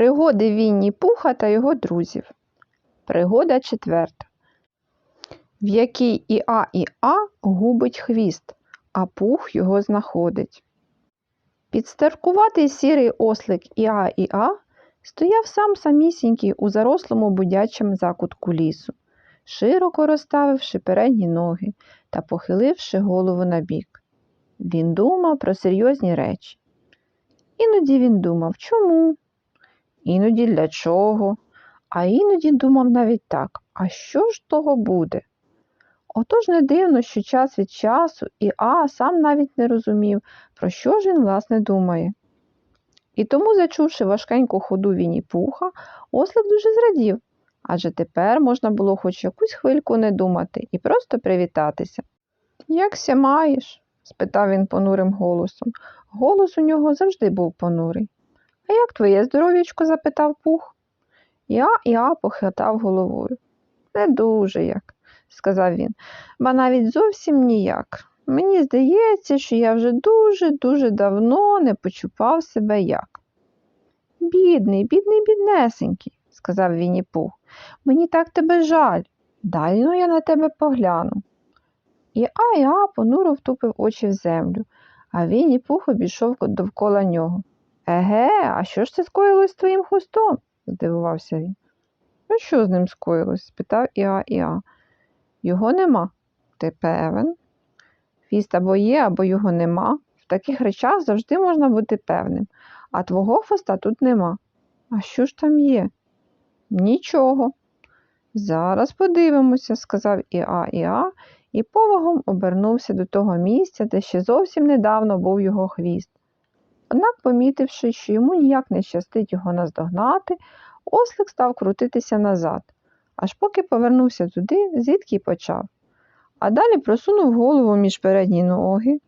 Пригоди Вінні Пуха та його друзів. Пригода четверта. В якій і А, і А губить хвіст, а пух його знаходить. Підстаркуватий сірий ослик Іа Іа стояв сам самісінький у зарослому будячому закутку лісу, широко розставивши передні ноги та похиливши голову набік. Він думав про серйозні речі. Іноді він думав, чому, іноді для чого, а іноді думав навіть так, а що ж того буде? Отож не дивно, що час від часу і А сам навіть не розумів, про що ж він, власне, думає. І тому, зачувши важкеньку ходу Вінні Пуха, ослик дуже зрадів, адже тепер можна було хоч якусь хвильку не думати і просто привітатися. Якся маєш? спитав він понурим голосом. Голос у нього завжди був понурий. А як твоє здоров'ячко? запитав пух. Я я похитав головою. Не дуже як, сказав він, ба навіть зовсім ніяк. Мені здається, що я вже дуже-дуже давно не почупав себе як. Бідний, бідний, біднесенький, сказав Вінні Пух. Мені так тебе жаль. Дай ну я на тебе погляну. І а і а понуро втупив очі в землю, а Вінні Пух обійшов довкола нього. Еге, а що ж це скоїлось з твоїм хвостом? здивувався він. Ну, що з ним скоїлось? спитав Іа Іа. Його нема. Ти певен? Хвіст або є, або його нема. В таких речах завжди можна бути певним, а твого хвоста тут нема. А що ж там є? Нічого. Зараз подивимося, сказав Іа Іа і повагом обернувся до того місця, де ще зовсім недавно був його хвіст. Однак, помітивши, що йому ніяк не щастить його наздогнати, ослик став крутитися назад, аж поки повернувся туди, звідки й почав. А далі просунув голову між передні ноги,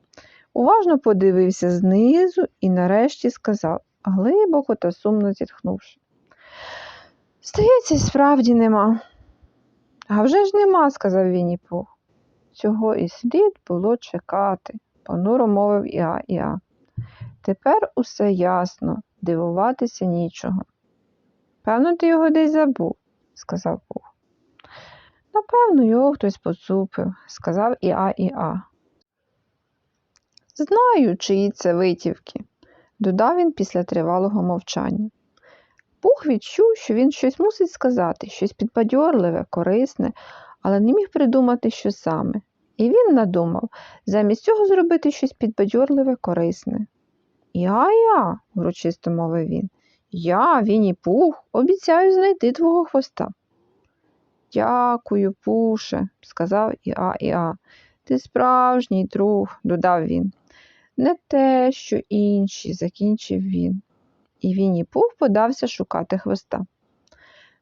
уважно подивився знизу і нарешті сказав, глибоко та сумно зітхнувши. Здається, справді нема. А вже ж нема, сказав Вінні Пух. Цього і слід було чекати, понуро мовив Іа Іа. Тепер усе ясно, дивуватися нічого. Певно, ти його десь забув, сказав Пух. Напевно, його хтось поцупив, сказав Іа Іа. Знаю, чиї це витівки, додав він після тривалого мовчання. Пух відчув, що він щось мусить сказати, щось підбадьорливе, корисне, але не міг придумати, що саме. І він надумав замість цього зробити щось підбадьорливе, корисне. Я-я, урочисто мовив він. Я, Вінні Пух, обіцяю знайти твого хвоста. Дякую, Пуше, сказав Іа Іа. Ти справжній друг, додав він. Не те, що інші, закінчив він. І Вінні Пух подався шукати хвоста.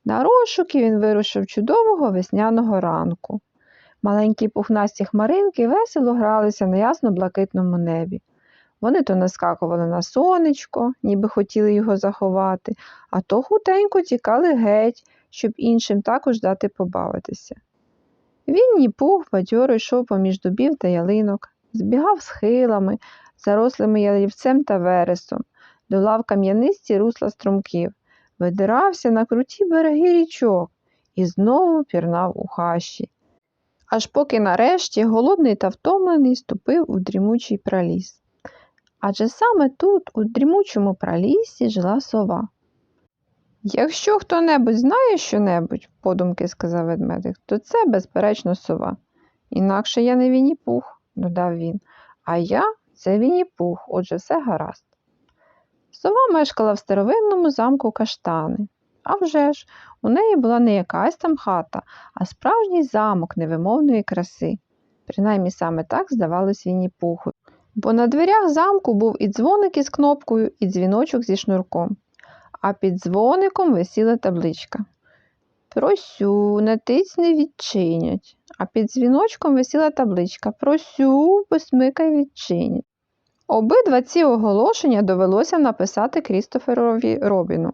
На розшуки він вирушив чудового весняного ранку. Маленькі пухнасті хмаринки весело гралися на ясно-блакитному небі. Вони то наскакували на сонечко, ніби хотіли його заховати, а то хутенько тікали геть, щоб іншим також дати побавитися. Вінні пух бадьоро йшов поміж дубів та ялинок, збігав схилами, зарослими ялівцем та вересом, долав кам'янисті русла струмків, видирався на круті береги річок і знову пірнав у хащі. Аж поки нарешті голодний та втомлений ступив у дрімучий праліс. Адже саме тут, у дрімучому пралісі, жила сова. Якщо хто-небудь знає що-небудь, подумки сказав ведмедик, то це, безперечно, сова. Інакше я не Вінні-Пух, додав він, а я це Вінні-Пух, отже, все гаразд. Сова мешкала в старовинному замку каштани. А вже ж, у неї була не якась там хата, а справжній замок невимовної краси. Принаймні саме так здавалось Вінні-Пуху бо на дверях замку був і дзвоник із кнопкою, і дзвіночок зі шнурком, а під дзвоником висіла табличка. Просю, на тиць не відчинять, а під дзвіночком висіла табличка Просю, посмикай відчинять. Обидва ці оголошення довелося написати Крістоферові Робіну,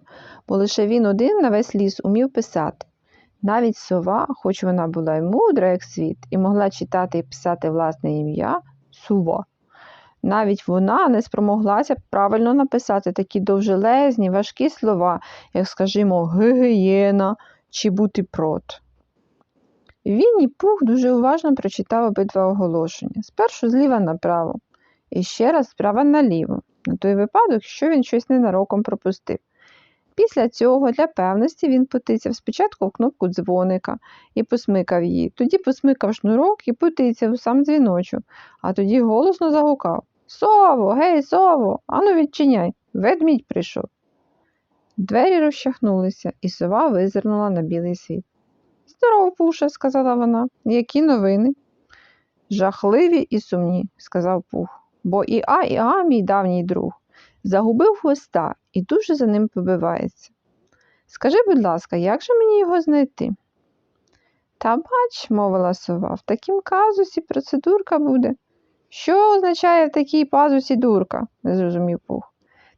бо лише він один на весь ліс умів писати. Навіть сова, хоч вона була й мудра, як світ, і могла читати і писати власне ім'я, сува Навіть вона не спромоглася правильно написати такі довжелезні, важкі слова, як, скажімо, гигієна чи бутерброд. Вінні Пух дуже уважно прочитав обидва оголошення. Спершу зліва направо, і ще раз справа наліво, на той випадок, що він щось ненароком пропустив. Після цього, для певності, він потицяв спочатку в кнопку дзвоника і посмикав її, тоді посмикав шнурок і потицяв у сам дзвіночок, а тоді голосно загукав. Сово, гей, сово, ану відчиняй, ведмідь прийшов. Двері розчахнулися, і сова визирнула на білий світ. Здоров, Пуша, сказала вона. Які новини? Жахливі і сумні, сказав Пух, бо і А, і А, мій давній друг, загубив хвоста і дуже за ним побивається. Скажи, будь ласка, як же мені його знайти? Та бач, мовила сова, в такім казусі процедурка буде. Що означає в такій пазусі дурка? не зрозумів Пух.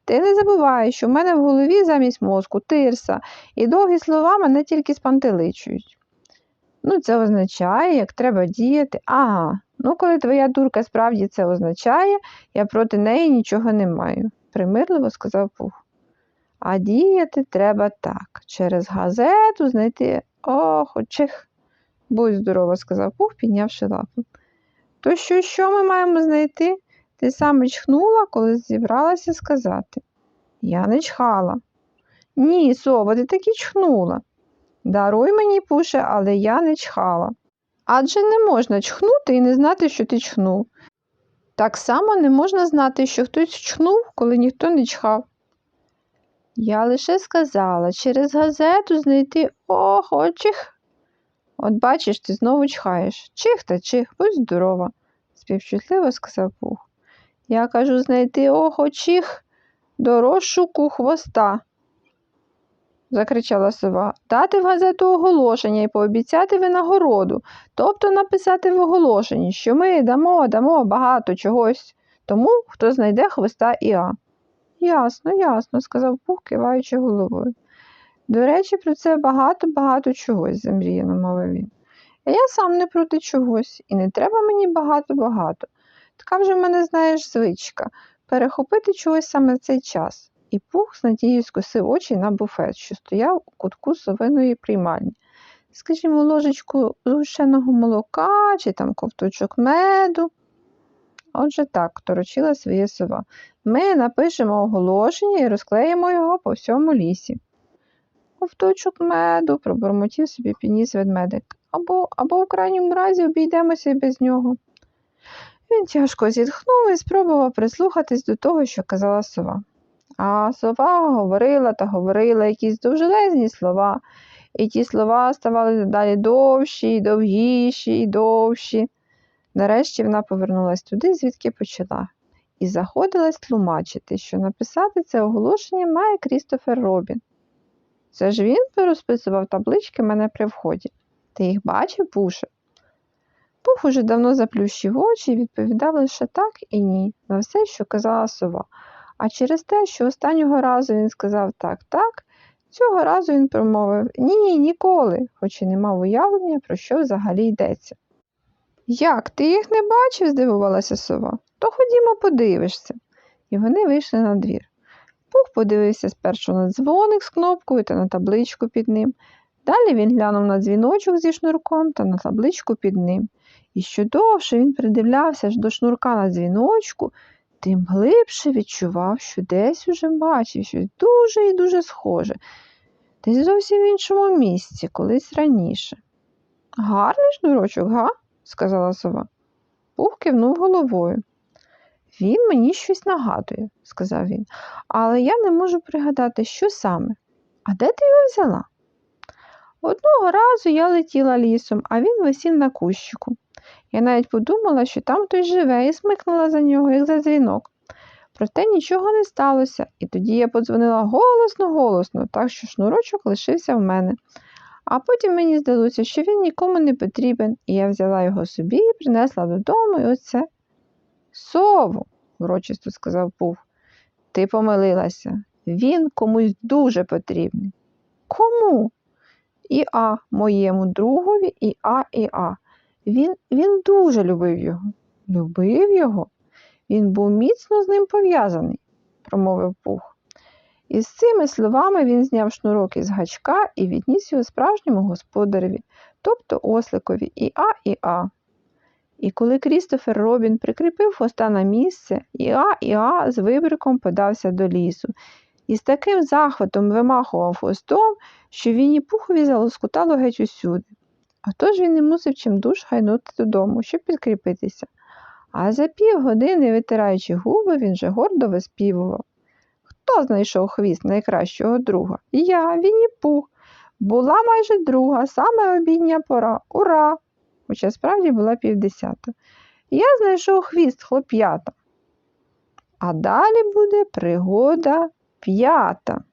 Ти не забувай, що в мене в голові замість мозку тирса, і довгі слова мене тільки спантеличують. Ну, це означає, як треба діяти. Ага, ну коли твоя дурка справді це означає, я проти неї нічого не маю, примирливо сказав Пух. А діяти треба так. Через газету знайти ох, очих. Будь здорова, сказав Пух, піднявши лапу. То що, що ми маємо знайти? Ти саме чхнула, коли зібралася сказати. Я не чхала. Ні, сова, ти таки чхнула. Даруй мені, пуше, але я не чхала. Адже не можна чхнути і не знати, що ти чхнув. Так само не можна знати, що хтось чхнув, коли ніхто не чхав. Я лише сказала через газету знайти ох, очих. От бачиш, ти знову чхаєш. Чих та чих, будь здорова, співчутливо сказав Пух. Я кажу знайти ох, очих до розшуку хвоста закричала сова, дати в газету оголошення і пообіцяти винагороду, тобто написати в оголошенні, що ми дамо, дамо багато чогось тому, хто знайде хвоста Іа. Ясно, ясно, сказав Пух, киваючи головою. До речі, про це багато-багато чогось, замріяно мовив він. А я сам не проти чогось, і не треба мені багато-багато. Така вже в мене, знаєш, звичка перехопити чогось саме в цей час і пух з надією скосив очі на буфет, що стояв у кутку совиної приймальні. Скажімо, ложечку згущеного молока чи там ковточок меду. Отже так, торочила своє сова. Ми напишемо оголошення і розклеїмо його по всьому лісі. Ковточок меду, пробурмотів собі підніс ведмедик. Або, або в крайньому разі обійдемося і без нього. Він тяжко зітхнув і спробував прислухатись до того, що казала сова. А сова говорила та говорила якісь довжелезні слова, і ті слова ставали далі довші, і довгіші, і довші. Нарешті вона повернулась туди, звідки почала, і заходилась тлумачити, що написати це оголошення має Крістофер Робін. Це ж він порозписував таблички мене при вході. Ти їх бачив, Пуше? Пух уже давно заплющив очі і відповідав лише так і ні на все, що казала сова. А через те, що останнього разу він сказав так, так, цього разу він промовив ні, ніколи, хоч і не мав уявлення, про що взагалі йдеться. Як, ти їх не бачив? здивувалася сова. То ходімо, подивишся. І вони вийшли на двір. Пух подивився спершу на дзвоник з кнопкою та на табличку під ним. Далі він глянув на дзвіночок зі шнурком та на табличку під ним. І що довше він придивлявся ж до шнурка на дзвіночку, тим глибше відчував, що десь уже бачив щось дуже і дуже схоже, десь зовсім в іншому місці, колись раніше. Гарний шнурочок, га? сказала сова. Пух кивнув головою. Він мені щось нагадує, сказав він, але я не можу пригадати, що саме. А де ти його взяла? Одного разу я летіла лісом, а він висів на кущику. Я навіть подумала, що там хтось живе, і смикнула за нього, як за дзвінок. Проте нічого не сталося, і тоді я подзвонила голосно-голосно, так що шнурочок лишився в мене. А потім мені здалося, що він нікому не потрібен, і я взяла його собі і принесла додому, і оце. Сову, урочисто сказав Пух, ти помилилася. Він комусь дуже потрібний. Кому? І А моєму другові, і А, і А. Він, він дуже любив його. Любив його? Він був міцно з ним пов'язаний, промовив пух. І з цими словами він зняв шнурок із гачка і відніс його справжньому господареві, тобто осликові і А, і А. І коли Крістофер Робін прикріпив хвоста на місце, і А, і А з вибриком подався до лісу. І з таким захватом вимахував хвостом, що він і пухові залоскутало геть усюди. Отож він не мусив чимдуж гайнути додому, щоб підкріпитися. А за півгодини, витираючи губи, він же гордо виспівував. Хто знайшов хвіст найкращого друга? Я, Вінні Пух. Була майже друга, саме обідня пора. Ура! Хоча справді була півдесята. Я знайшов хвіст хлоп'ята. А далі буде пригода п'ята.